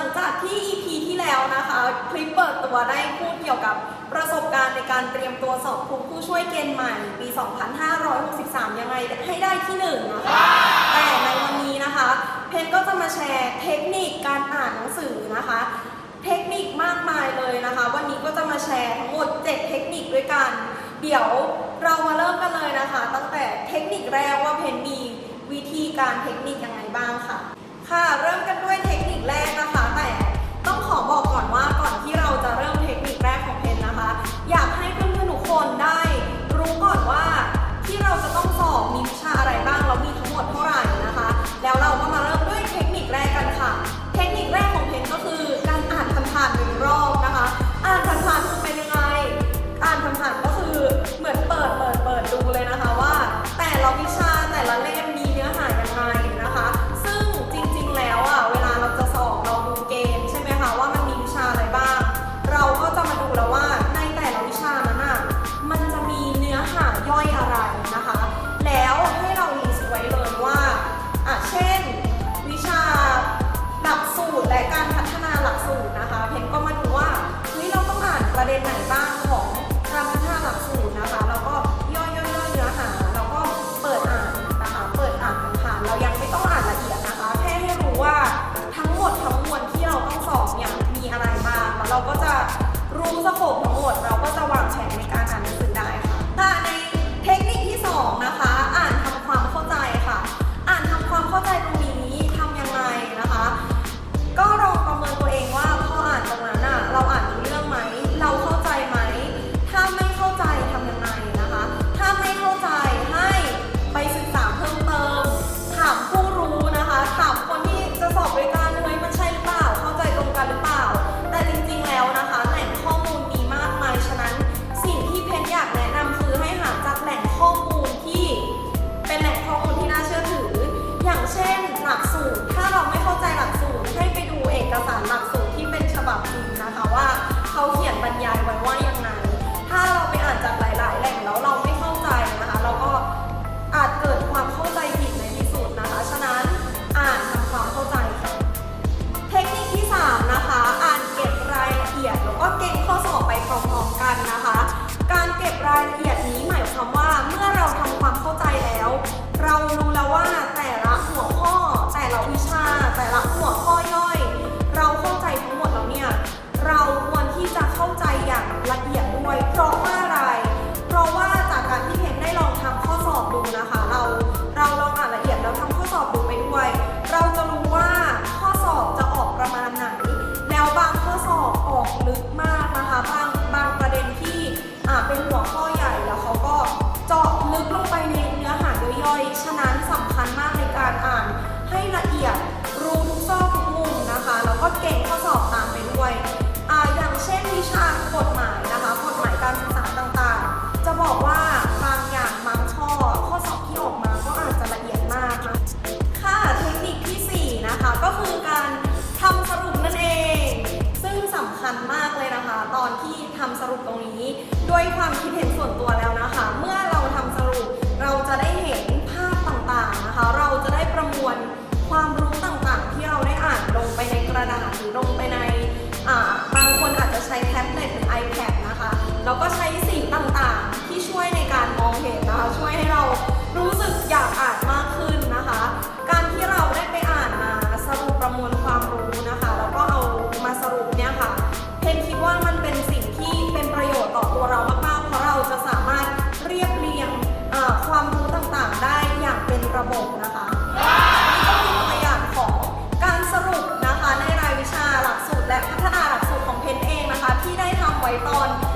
ลังจากที่ EP ที่แล้วนะคะคลิปเปิดตัวได้พูดเกี่ยวกับประสบการณ์ในการเตรียมตัวสอบครูผู้ช่วยเกณฑ์ใหม่ปี 2563 ยังไงให้ได้ที่หนึ่งนะคะ แต่ในวันนี้นะคะ เพนก็จะมาแชร์เทคนิคการอ่านหนังสือนะคะ เทคนิคมากมายเลยนะคะ วันนี้ก็จะมาแชร์ทั้งหมด 7 เทคนิคด้วยกัน เดี๋ยวเรามาเริ่มกันเลยนะคะ ตั้งแต่เทคนิคแรกว่าเพนมีวิธีการเทคนิคยังไงบ้างค่ะ ค่ะ เริ่มกันด้วย Bên. ละเอียดด้วย เพราะว่าอะไร เพราะว่าจากการที่เพนได้ลองทำข้อสอบดูนะคะ เราเราลองอ่านละเอียดแล้วทำข้อสอบดูไปด้วย เราจะรู้ว่าข้อสอบจะออกประมาณไหน แล้วบางข้อสอบออกลึกมากนะคะ บางบางประเด็นที่อ่าเป็นหัวข้อใหญ่แล้วเขาก็เจาะลึกลงไปในเนื้อหาย่อยๆฉะนั้นสำคัญมากในการอ่านให้ละเอียด ด้วยความคิดเห็นส่วนตัวแล้วนะคะ เมื่อเราทำสรุปเราจะได้เห็นภาพต่างๆนะคะ เราจะได้ประมวลความรู้ต่างๆ ที่เราได้อ่านลงไปในกระดาษหรือลงไปในบางคนอาจจะใช้แท็บเล็ตหรือ iPad นะคะแล้วก็ใช้ อยตอน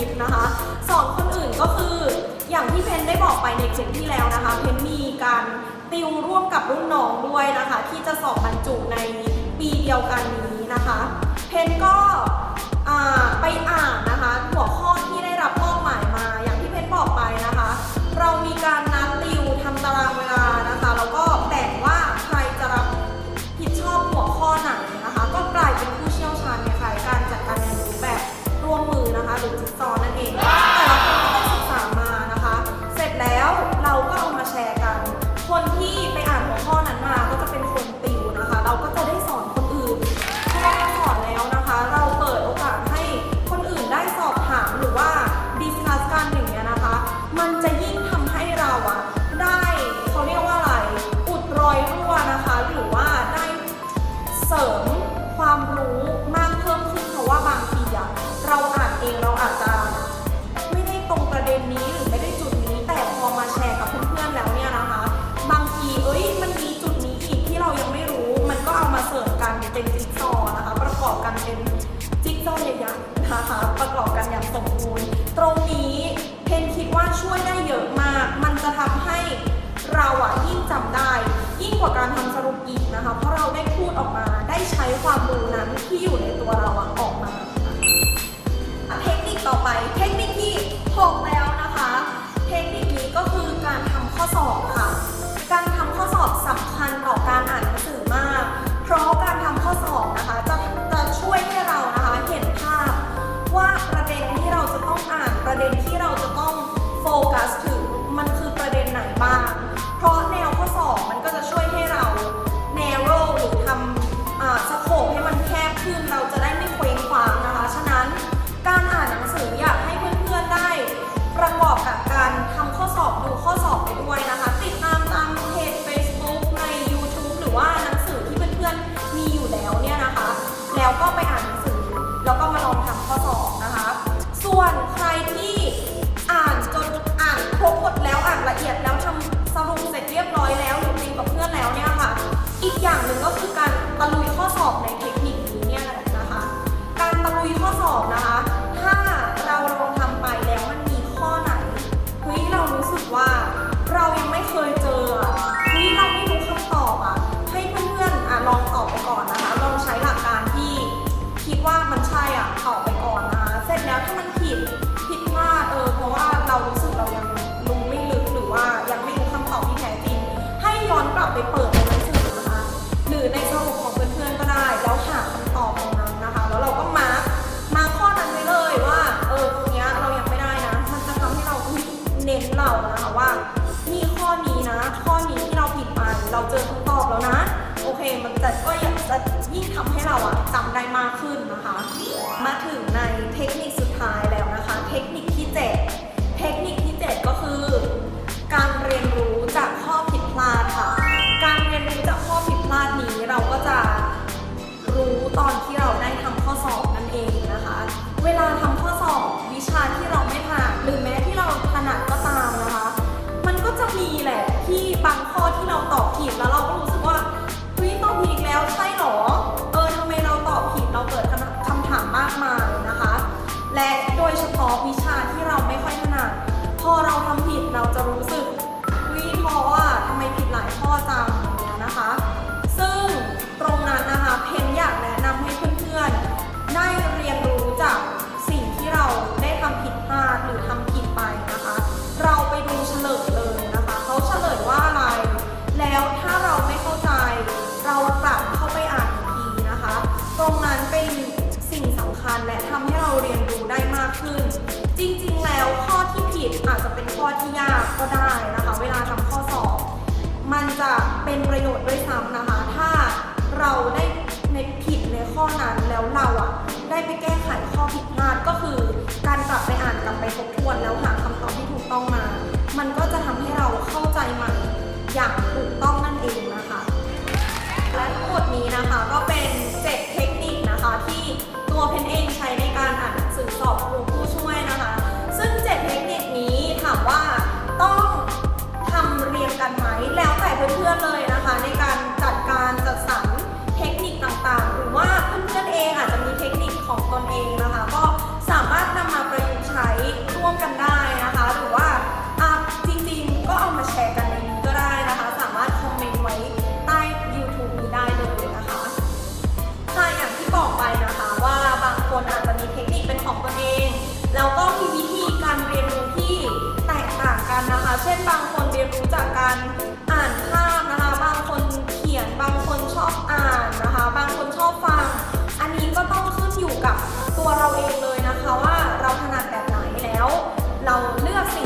ิปนะคะสอนคนอื่นก็คืออย่างที่เพนได้บอกไปในคลิปที่แล้วนะคะ เพนมีการติวร่วมกับรุ่นน้องด้วยนะคะ ที่จะสอบบรรจุในปีเดียวกันนี้นะคะ เพนก็ไปอ่านนะคะหัวข้อ๊กซอนะคะ ประกอบกันเป็นจิ๊กซอว์ใหญ่ๆนะคะประกอบกันอย่างสมบูรณ์ ตรงนี้เพนคิดว่าช่วยได้เยอะมาก มันจะทำให้เราอะยิ่งจำได้ ยิ่งกว่าการทำสรุปอีกนะคะ เพราะเราได้พูดออกมาได้ใช้ความรู้นั้นที่อยู่ในตัวเราออกมาเทคนิคต่อไปเทคนิคที่6แล้วนะคะ เทคนิคนี้ก็คือการทำข้อสอบ มาถึงในเทคนิค และโดยเฉพาะวิชาที่เราไม่ค่อยถนัดพอเราทำผิดเราจะรู้สึกวิเพราะว่าทำไมผิดหลายข้อจังอย่างเงี้ยนะคะ ซึ่งตรงนั้นนะคะเพนอยากแนะนำให้เพื่อนๆ ได้เรียนรู้จากสิ่งที่เราได้ทำผิดพลาดหรือทำผิดไปนะคะ เราไปดูเฉลยเลยนะคะเขาเฉลยว่าอะไร แล้วถ้าเราไม่เข้าใจ เรากลับเข้าไปอ่านอีกทีนะคะ ตรงนั้นไป็น การและทำให้เราเรียนรู้ได้มากขึ้น จริงๆ แล้วข้อที่ผิดอาจจะเป็นข้อที่ยากก็ได้นะคะ เวลาทำข้อสอบ มันจะเป็นประโยชน์ด้วยซ้ำนะคะ ถ้าเราได้ในผิดในข้อนั้นแล้วเราอะได้ไปแก้ไขข้อผิดพลาดก็คือ การกลับไปอ่านกลับไปทบทวนแล้วหาคำตอบที่ถูกต้องมา มันก็จะทำให้เราเข้าใจมัน บางคนเรียนรู้จากการอ่านภาพนะคะ บางคนเขียน บางคนชอบอ่านนะคะ บางคนชอบฟัง อันนี้ก็ต้องขึ้นอยู่กับตัวเราเองเลยนะคะว่าเราถนัดแบบไหนแล้ว เราเลือกสิ่ง